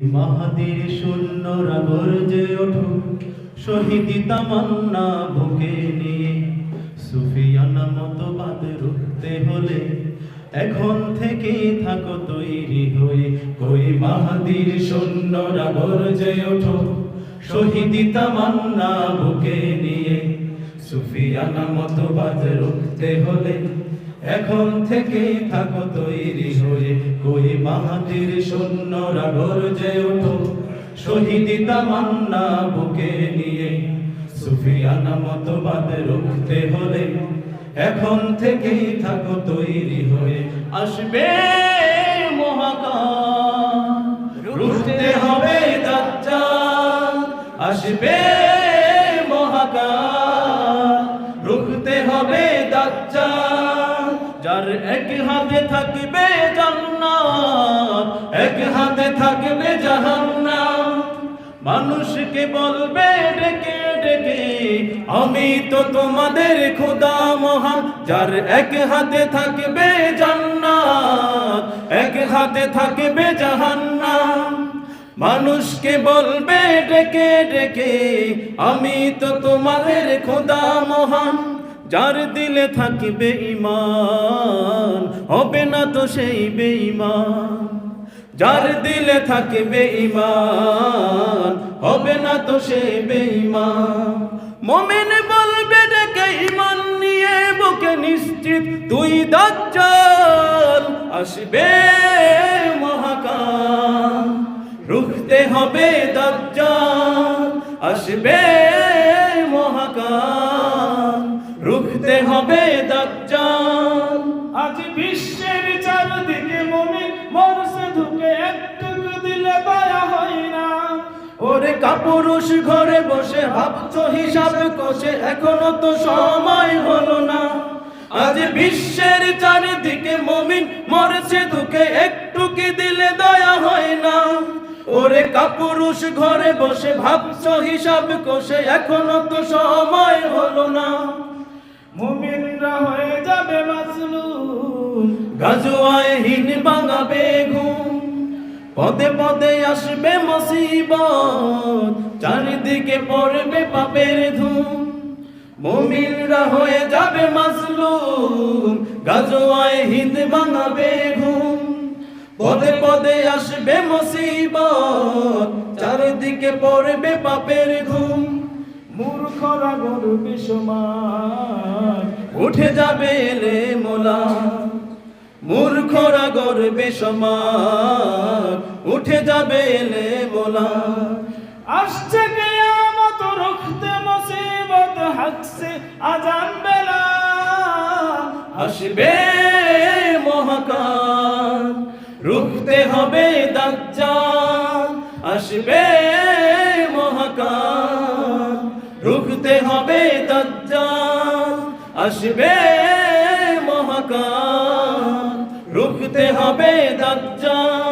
মাহাদির শূন্য রাগর যে ওঠো শহীদি তামান্না বুকে নিয়ে। সুফিয়ানা মতবাদ রুখতে হলে এখন থেকে থাকো তৈরি হয়ে। কই মাহাদির শূন্য রাগর যে ওঠো শহীদি তামান্না বুকে নিয়ে। সুফিয়ানা মতবাদ রুখতে হলে এখন থেকে থাকো তৈরি হয়ে, কই মাহাতির শূন্য রাগর যে ওঠো। শহীদি তামান্না বুকে নিয়ে, সুফিয়ানা মতবাদ রুখতে হলে, এখন থেকে থাকো তৈরি হয়ে, আসবে মহাকাল। রুখতে হবে আসবে মহাকাল। রুখতে হবে দাজ্জাল যার এক হাতে থাকবে জান্নাত, এক হাতে থাকবে জাহান্নাম। মানুষকে বলবে, ডেকে ডেকে, আমি তো তোমাদের খোদা মহান। যার এক হাতে থাকবে জান্নাত, এক হাতে থাকবে জাহান্নাম। মানুষকে বলবে, ডেকে ডেকে, আমি তো তোমাদের খোদা মহান। যার দিলে থাকবে ইমান হবে না তো সেই বেঈমান। যার দিলে থাকবে ইমান হবে না তো সেই বেঈমান। মোমেন বলবে, ডেকে ইমান নিয়ে বুকে নিশ্চিত, তুই দাজ্জাল, আসবে মহাকাল। রুখতে হবে দাজ্জাল, আসবে রুখতে হবে দাজ্জাল। আজ বিশ্বের চারদিকে মমিন মরছে ধুকে একটুকু দিলে দয়া হয় না। ওরে কাপুরুষ ঘরে বসে ভাবছ হিসাব কষে এখনও তো সময় হলো না। আজ বিশ্বের চারিদিকে মমিন মরছে দুঃখে একটু কি দিলে দয়া হয় না। ওরে কাপুরুষ ঘরে বসে ভাবছ হিসাব কষে এখনও তো সময় হলো না। মুমিনরা হয়ে যাবে মাসলুম গাজোয়ায় হিন পদে পদে আসবে মুসিবত, চারিদিকে পড়বে পাপের ধুম। মুমিনরা হয়ে যাবে মাজলুম গাজোয়ায় হিন্দ বাঙাবে ঘুম পদে পদে আসবে মুসিবত, চারিদিকে পড়বে পাপের ঘুম মূর্খরা গরবে সমান উঠে যাবে এলে মোলা। মূর্খরা গর্বে সমান উঠে যাবে এলে মোলা। আসছে কিয়ামত, রুখতে মুসিবত হাকছে আজান বেলা। আসবে মহাকাল। রুখতে হবে দাজ্জাল। আসবে মহাকাল। রুখতে হবে দজ্জাল আসবে মহাকাল। রুখতে হবে দাজ্জাল